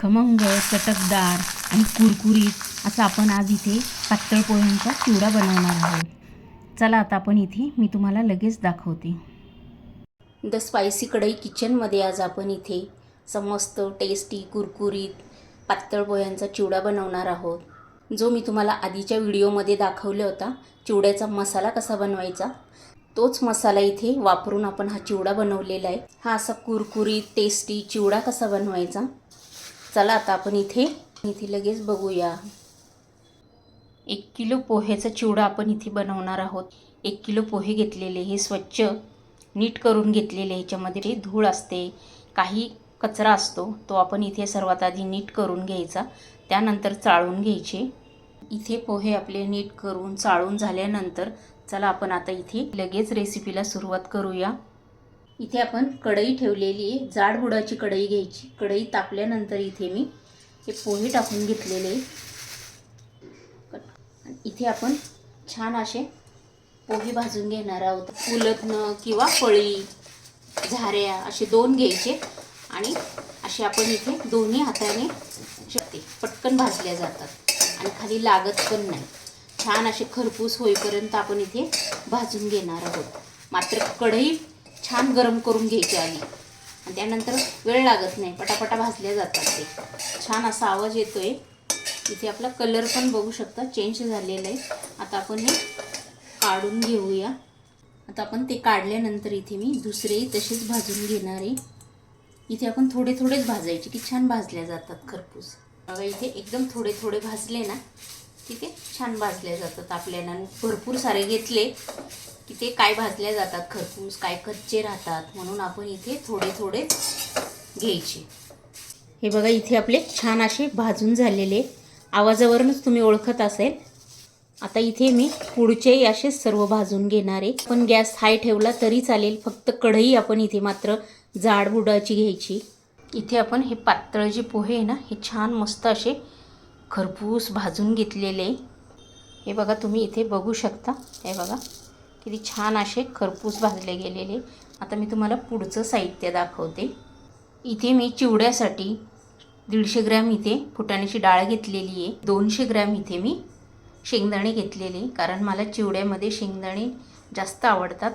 खमंग चटकदार आणि कुरकुरीत असा आपण आज इथे पातळ पोह्यांचा चिवडा बनवणार आहोत. चला आता आपण इथे मी तुम्हाला लगेच दाखवते. द स्पायसी कढई किचनमध्ये आज आपण इथे समस्त टेस्टी कुरकुरीत पातळ पोह्यांचा चिवडा बनवणार आहोत. जो मी तुम्हाला आधीच्या व्हिडिओमध्ये दाखवला होता चिवड्याचा मसाला कसा बनवायचा तोच मसाला इथे वापरून आपण हा चिवडा बनवलेला आहे. हा असा कुरकुरीत टेस्टी चिवडा कसा बनवायचा चला आता आपण इथे इथे लगेच बघूया. एक किलो पोह्याचा चिवडा आपण इथे बनवणार आहोत. एक किलो पोहे घेतलेले हे स्वच्छ नीट करून घेतलेले ह्याच्यामध्ये ते धूळ असते काही कचरा असतो तो आपण इथे सर्वात आधी नीट करून घ्यायचा त्यानंतर चाळून घ्यायचे. इथे पोहे आपले नीट करून चाळून झाल्यानंतर चला आपण आता इथे लगेच रेसिपीला सुरुवात करूया. इथे आपण कढई ठेवलेली आहे. जाड बुडाची कढई घ्यायची. कढई तापल्यानंतर इथे मी हे पोहे टाकून घेतलेले इथे आपण छान असे पोहे भाजून घेणार आहोत. उलतनं किंवा फळी झाऱ्या असे दोन घ्यायचे. आणि असे आपण इथे दोन्ही हाताने शकते पटकन भाजल्या जातात. आणि खाली लागत पण नाही. छान असे खरपूस होईपर्यंत आपण इथे भाजून घेणार आहोत. मात्र कढई छान गरम करून घ्यायची आली. आणि त्यानंतर वेळ लागत नाही पटापटा भाजल्या जातात ते. छान असा आवाज येतो आहे इथे आपला कलर पण बघू शकता चेंज झालेला आहे. आता आपण हे काढून घेऊया. आता आपण ते काढल्यानंतर इथे मी दुसरेही तसेच भाजून घेणार आहे. इथे आपण थोडे थोडेच भाजायचे की छान भाजल्या जातात खरपूस. बघा इथे एकदम थोडे थोडे भाजले ना ठीक आहे? छान भाजले जातात आपल्याला. भरपूर सारे घेतले की ते काय भाजल्या जातात? खरपूस काय कच्चे राहतात? म्हणून आपण इथे थोडे थोडे घ्यायचे. हे बघा इथे आपले छान असे भाजून झालेले. आवाजावरूनच तुम्ही ओळखत असेल. आता इथे मी पुढचेही असे सर्व भाजून घेणार आहे. पण गॅस हाय ठेवला तरी चालेल. फक्त कढई आपण इथे मात्र जाड बुडाची घ्यायची. इथे आपण हे पातळ जे पोहे आहे ना हे छान मस्त असे खरपूस भाजून घेतलेले. हे बघा तुम्ही इथे बघू शकता. हे बघा किती छान असे खरपूस भाजले गेलेले. आता मी तुम्हाला पुढचं साहित्य दाखवते. इथे मी चिवड्यासाठी दीडशे ग्रॅम इथे फुटाण्याची डाळ घेतलेली आहे. दोनशे ग्रॅम इथे मी शेंगदाणे घेतलेले. कारण मला चिवड्यामध्ये शेंगदाणे जास्त आवडतात.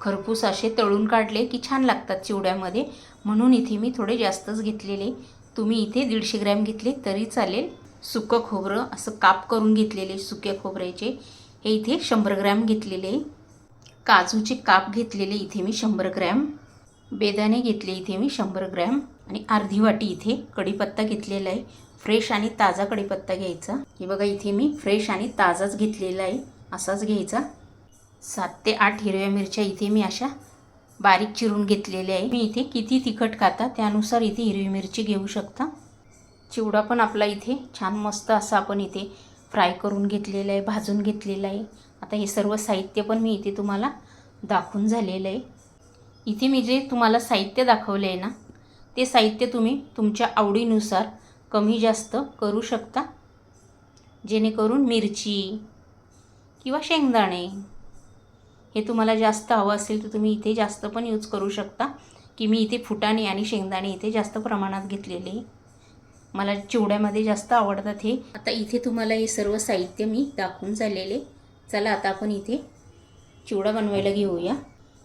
खरपूस असे तळून काढले की छान लागतात चिवड्यामध्ये. म्हणून इथे मी थोडे जास्तच घेतलेले. तुम्ही इथे दीडशे ग्रॅम घेतले तरी चालेल. सुकं खोबरं असं काप करून घेतलेले सुक्या खोबऱ्याचे. हे इथे शंभर ग्रॅम घेतलेले. काजूचे काप घेतलेले इथे मी शंभर ग्रॅम. बेदाणे घेतले इथे मी शंभर ग्रॅम. आणि अर्धी वाटी इथे कढीपत्ता घेतलेला आहे. फ्रेश आणि ताजा कढीपत्ता घ्यायचा. हे बघा इथे मी फ्रेश आणि ताजाच घेतलेला आहे. असाच घ्यायचा. सात ते आठ हिरव्या मिरच्या इथे मी अशा बारीक चिरून घेतलेल्या आहे. मी इथे किती तिखट खाता त्यानुसार इथे हिरवी मिरची घेऊ शकता. चिवडा पण आपला इथे छान मस्त असा आपण इथे फ्राय करून घेतलेला आहे भाजून घेतलेला आहे. आता हे सर्व साहित्य पण मी इथे तुम्हाला दाखवून झालेलं आहे. इथे मी जे तुम्हाला साहित्य दाखवले आहे ना ते साहित्य तुम्ही तुमच्या आवडीनुसार कमी जास्त करू शकता. जेणेकरून मिरची किंवा शेंगदाणे हे तुम्हाला जास्त हवं असेल तर तुम्ही इथे जास्त पण यूज करू शकता. की मी इथे फुटाणे आणि शेंगदाणे इथे जास्त प्रमाणात घेतलेले मला चिवड्यामध्ये जास्त आवडतात हे. आता इथे तुम्हाला हे सर्व साहित्य मी दाखवून झालेले. चला आता आपण इथे चिवडा बनवायला घेऊया.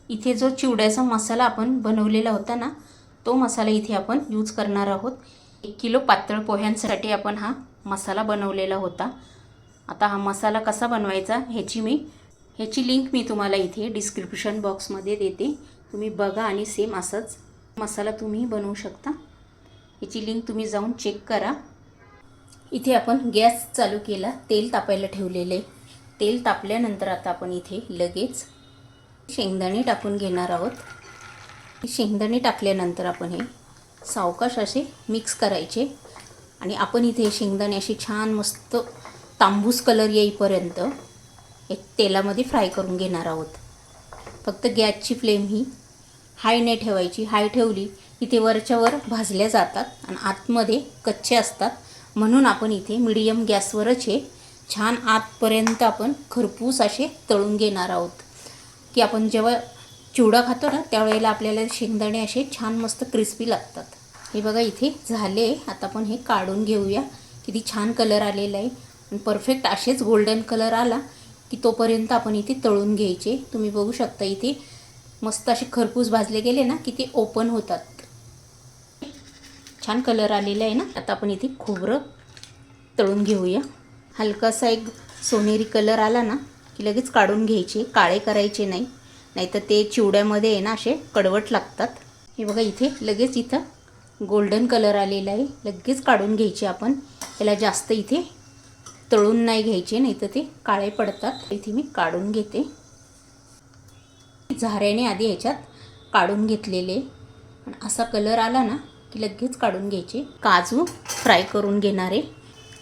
इथे जो चिवड्याचा मसाला आपण बनवलेला होता ना तो मसाला इथे आपण यूज करणार आहोत. एक किलो पातळ पोह्यांसाठी आपण हा मसाला बनवलेला होता. आता हा मसाला कसा बनवायचा ह्याची मी ह्याची लिंक मी तुम्हाला इथे डिस्क्रिप्शन बॉक्समध्ये देते. तुम्ही बघा आणि सेम असाच मसाला तुम्ही बनवू शकता. याची लिंक तुम्ही जाऊन चेक करा. इथे आपण गॅस चालू केला. तेल तापायला ठेवलेले तेल तापल्यानंतर आता आपण इथे लगेच शेंगदाणे टाकून घेणार आहोत. शेंगदाणे टाकल्यानंतर आपण हे सावकाश असे मिक्स करायचे. आणि आपण इथे शेंगदाणे असे छान मस्त तांबूस कलर येईपर्यंत एक तेलामध्ये फ्राय करून घेणार आहोत. फक्त गॅसची फ्लेम ही हाय नाही ठेवायची. हाय ठेवली इथे वरच्या वरच्यावर भाजल्या जातात आणि आतमध्ये कच्चे असतात. म्हणून आपण इथे मिडियम गॅसवरच हे छान आतपर्यंत आपण खरपूस असे तळून घेणार आहोत. की आपण जेव्हा चिवडा खातो ना त्यावेळेला आपल्याला शेंगदाणे असे छान मस्त क्रिस्पी लागतात. हे बघा इथे झाले. आता आपण हे काढून घेऊया. किती छान कलर आलेला आहे. आणि परफेक्ट असेच गोल्डन कलर आला की तोपर्यंत आपण इथे तळून घ्यायचे. तुम्ही बघू शकता इथे मस्त असे खरपूस भाजले गेले ना की ते ओपन होतात. छान कलर आलेला आहे ना? आता आपण इथे खोबरं तळून घेऊया. हलकासा एक सोनेरी कलर आला ना की लगेच काढून घ्यायचे काळे करायचे नाही. नाहीतर ते चिवड्यामध्ये आहे ना असे कडवट लागतात. हे बघा इथे लगेच इथं गोल्डन कलर आलेला आहे. लगेच काढून घ्यायचे आपण. याला जास्त इथे तळून नाही घ्यायचे नाही तर ते काळे पडतात. इथे मी काढून घेते. झाऱ्याने आधी ह्याच्यात काढून घेतलेले. असा कलर आला ना की लगेच काढून घ्यायचे. काजू फ्राय करून घेणारे.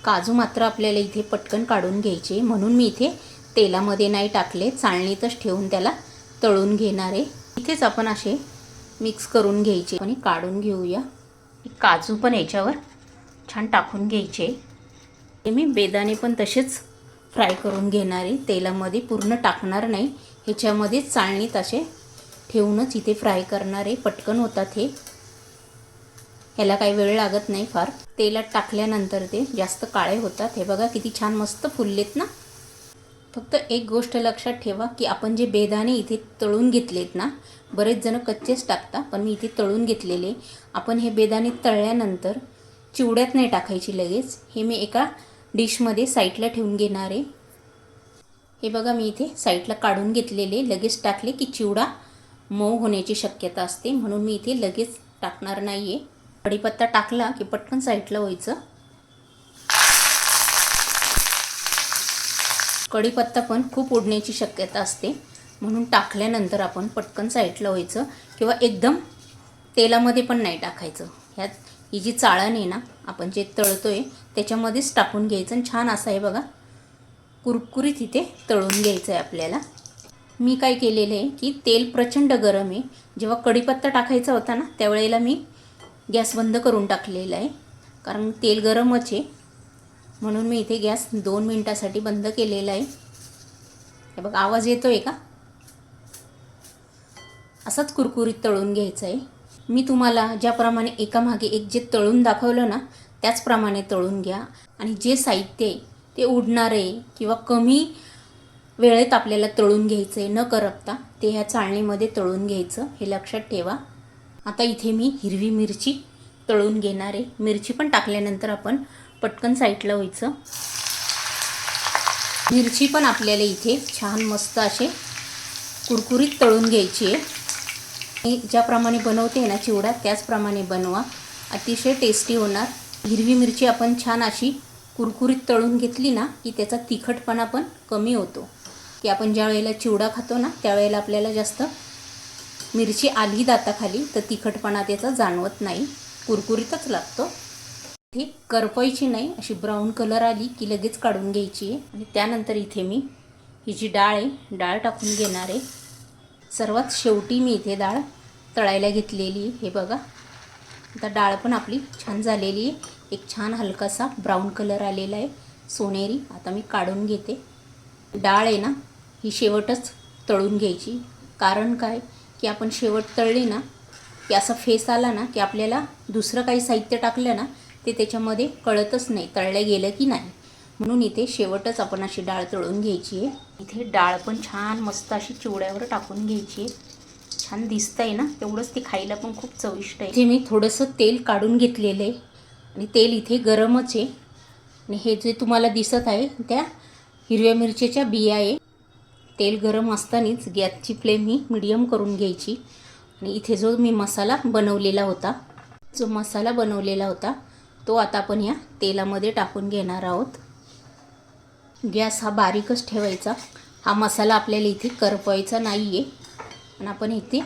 काजू मात्र आपल्याला इथे पटकन काढून घ्यायचे. म्हणून मी इथे तेलामध्ये नाही टाकले. चाळणीतच ठेवून त्याला तळून घेणारे. इथेच आपण असे मिक्स करून घ्यायचे. आणि काढून घेऊया. काजू पण याच्यावर छान टाकून घ्यायचे. हे मी बेदाणे पण तसेच फ्राय करून घेणारे. तेलामध्ये पूर्ण टाकणार नाही. ह्याच्यामध्येच चाळणीत असे ठेवूनच इथे फ्राय करणारे. पटकन होतात हे. ह्याला काही वेळ लागत नाही फार. तेलात टाकल्यानंतर ते जास्त काळे होतात. हे बघा किती छान मस्त फुललेत ना. फक्त एक गोष्ट लक्षात ठेवा की आपण जे बेदाणे इथे तळून घेतलेत ना बरेच जण कच्चेच टाकता पण मी इथे तळून घेतलेले. आपण हे बेदाणे तळल्यानंतर चिवड्यात नाही टाकायची लगेच. हे मी एका डिशमध्ये साईडला ठेवून घेणार आहे. हे बघा मी इथे साईडला काढून घेतलेले. लगेच टाकले की चिवडा मऊ होण्याची शक्यता असते म्हणून मी इथे लगेच टाकणार नाही आहे कढीपत्ता टाकला की पटकन साईडला व्हायचं कढीपत्ता पण खूप उडण्याची शक्यता असते. म्हणून टाकल्यानंतर आपण पटकन साईडला व्हायचं किंवा एकदम तेलामध्ये पण नाही टाकायचं. ह्यात ही जी चाळण आहे ना आपण जे तळतो आहे त्याच्यामध्येच टाकून घ्यायचं आणि छान असं आहे बघा कुरकुरीत इथे तळून घ्यायचं आहे आपल्याला. मी काय केलेलं आहे की तेल प्रचंड गरम आहे. जेव्हा कढीपत्ता टाकायचा होता ना त्यावेळेला मी गॅस बंद करून टाकलेला आहे. कारण तेल गरमच आहे. म्हणून मी इथे गॅस दोन मिनटासाठी बंद केलेला आहे. हे बघ आवाज येतो आहे का? असाच कुरकुरीत तळून घ्यायचं आहे. मी तुम्हाला ज्याप्रमाणे एकामागे एक जे तळून दाखवलं ना त्याचप्रमाणे तळून घ्या. आणि जे साहित्य आहे ते उडणारे किंवा कमी वेळेत आपल्याला तळून घ्यायचं आहे न करपता ते ह्या चाळणीमध्ये तळून घ्यायचं. हे लक्षात ठेवा. आता इथे मी हिरवी मिरची तळून घेणार आहे. मिरची पण टाकल्यानंतर आपण पटकन साईडला व्हायचं मिरची पण आपल्याला इथे छान मस्त असे कुरकुरीत तळून घ्यायची आहे. मी ज्याप्रमाणे बनवते ना चिवडा त्याचप्रमाणे बनवा. अतिशय टेस्टी होणार. हिरवी मिरची आपण छान अशी कुरकुरीत तळून घेतली ना की त्याचा तिखटपणा पण कमी होतो. की आपण ज्या वेळेला चिवडा खातो ना त्यावेळेला आपल्याला जास्त मिरची आली दाताखाली तर तिखटपणा त्याचा जाणवत नाही. कुरकुरीतच लागतो. ही करपायची नाही अशी ब्राऊन कलर आली की लगेच काढून घ्यायची आहे. आणि त्यानंतर इथे मी ही जी डाळ आहे डाळ टाकून घेणार आहे. सर्वात शेवटी मी इथे डाळ तळायला घेतलेली आहे. हे बघा. आता डाळ पण आपली छान झालेली आहे. एक छान हलकासा ब्राऊन कलर आलेला आहे. सोनेरी आता मी काढून घेते. डाळ आहे ना ही शेवटच तळून घ्यायची. कारण काय? की आपण शेवट तळली ना की असा फेस आला ना की आपल्याला दुसरं काही साहित्य टाकलं ना ते त्याच्यामध्ये कळतच नाही तळलं गेलं की नाही. म्हणून इथे शेवटच आपण अशी डाळ तळून घ्यायची आहे. इथे डाळ पण छान मस्त अशी चिवड्यावर टाकून घ्यायची आहे. छान दिसतं आहे ना तेवढंच ते खायला पण खूप चविष्ट आहे. इथे मी थोडंसं तेल काढून घेतलेलं आहे. आणि तेल इथे गरमच आहे. आणि हे जे तुम्हाला दिसत आहे त्या हिरव्या मिरचीच्या बिया आहे. तेल गरम असतानाच गॅसची फ्लेम ही मिडियम करून घ्यायची. आणि इथे जो मी मसाला बनवलेला होता जो मसाला बनवलेला होता तो आता आपण या तेलामध्ये टाकून घेणार आहोत. गॅस हा बारीकच ठेवायचा. हा मसाला आपल्याला इथे करपवायचा नाही आहे आणि आपण इथे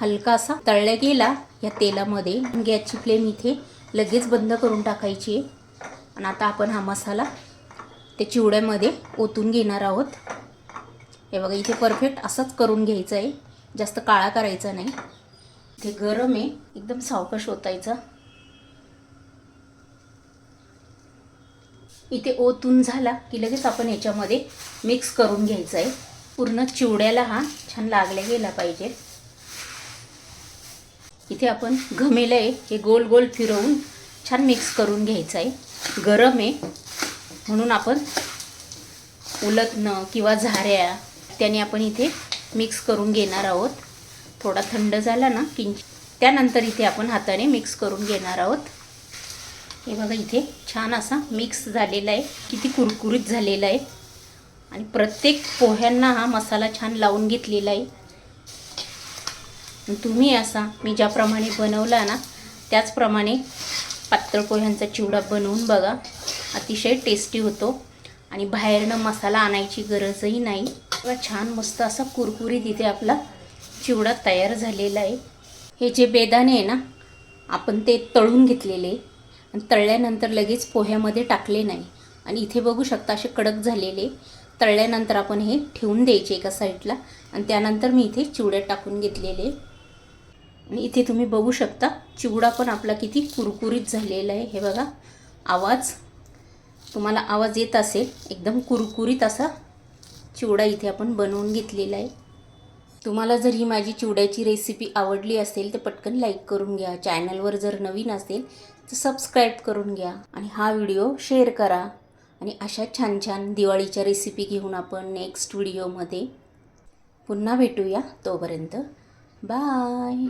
हलका असा तळल्या गेला या तेलामध्ये. गॅसची फ्लेम इथे लगेच बंद करून टाकायची आहे. आणि आता आपण हा मसाला त्या चिवड्यामध्ये ओतून घेणार आहोत. हे बघा इथे परफेक्ट असंच करून घ्यायचं आहे जास्त काळा करायचा नाही. इथे गरम आहे. एकदम सावकाश ओतायचा. इथे ओतून झाला की लगेच आपण याच्यामध्ये मिक्स करून घ्यायचं आहे पूर्ण चिवड्याला हा छान लागला गेला पाहिजे. इथे आपण घमेलं आहे. हे गोल गोल फिरवून छान मिक्स करून घ्यायचं आहे गरम आहे. म्हणून आपण उलटणं किंवा झाऱ्या त्याने आपण इथे मिक्स करून घेणार आहोत. थोडा थंड झाला ना किंच त्यानंतर इथे आपण हाताने मिक्स करून घेणार आहोत. हे बघा इथे छान असा मिक्स झालेला आहे. किती कुरकुरीत झालेला आहे. आणि प्रत्येक पोह्यांना हा मसाला छान लावून घेतलेला आहे. तुम्ही असा मी ज्याप्रमाणे बनवला ना त्याचप्रमाणे पातळ पोह्यांचा चिवडा बनवून बघा. अतिशय टेस्टी होतो. आणि बाहेरनं मसाला आणायची गरजही नाही. किंवा छान मस्त असा कुरकुरीत इथे आपला चिवडा तयार झालेला आहे. हे जे बेदाणे आहे ना आपण ते तळून घेतलेले आणि तळल्यानंतर लगेच पोह्यामध्ये टाकले नाही. आणि इथे बघू शकता असे कडक झालेले तळल्यानंतर आपण हे ठेवून द्यायचे एका साईडला. आणि त्यानंतर मी इथे चिवड्यात टाकून घेतलेले आणि इथे तुम्ही बघू शकता चिवडा पण आपला किती कुरकुरीत झालेला आहे. हे बघा आवाज. तुम्हाला आवाज येत असेल एकदम कुरकुरीत असा चिवडा इथे आपण बनवून घेतलेला आहे. तुम्हाला जर ही माझी चिवड्याची रेसिपी आवडली असेल तर पटकन लाईक करून घ्या. चॅनलवर जर नवीन असेल तर सबस्क्राईब करून घ्या. आणि हा व्हिडिओ शेअर करा. आणि अशा छान छान दिवाळीच्या रेसिपी घेऊन आपण नेक्स्ट व्हिडिओमध्ये पुन्हा भेटूया. तोपर्यंत बाय